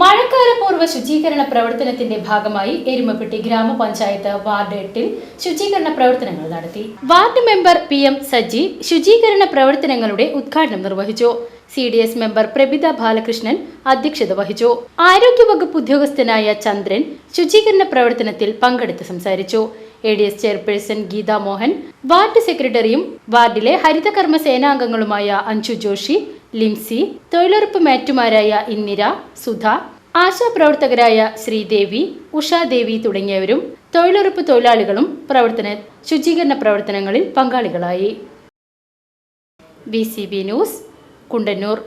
മഴക്കാല പൂർവ ശുചീകരണ പ്രവർത്തനത്തിന്റെ ഭാഗമായി എരുമപ്പെട്ടി ഗ്രാമപഞ്ചായത്ത് വാർഡ് എട്ടിൽ ശുചീകരണ പ്രവർത്തനങ്ങൾ നടത്തി. Ward member P M Saji ശുചീകരണ പ്രവർത്തനങ്ങളുടെ ഉദ്ഘാടനം നിർവഹിച്ചു. C D S member Prabhitha Balakrishnan അധ്യക്ഷത വഹിച്ചു. ആരോഗ്യവകുപ്പ് ഉദ്യോഗസ്ഥനായ ചന്ദ്രൻ ശുചീകരണ പ്രവർത്തനത്തിൽ പങ്കെടുത്ത് സംസാരിച്ചു. A D S chairperson Geetha Mohan ward സെക്രട്ടറിയും വാർഡിലെ ഹരിതകർമ്മ സേനാംഗങ്ങളുമായ അഞ്ജു ജോഷി ലിംസി തൊഴിലുറപ്പ് മാറ്റുമാരായ ഇന്ദിര സുധ ആശാപ്രവർത്തകരായ ശ്രീദേവി ഉഷാദേവി തുടങ്ങിയവരും തൊഴിലുറപ്പ് തൊഴിലാളികളും പ്രവർത്തന ശുചീകരണ പ്രവർത്തനങ്ങളിൽ പങ്കാളികളായി. B news Kundannoor.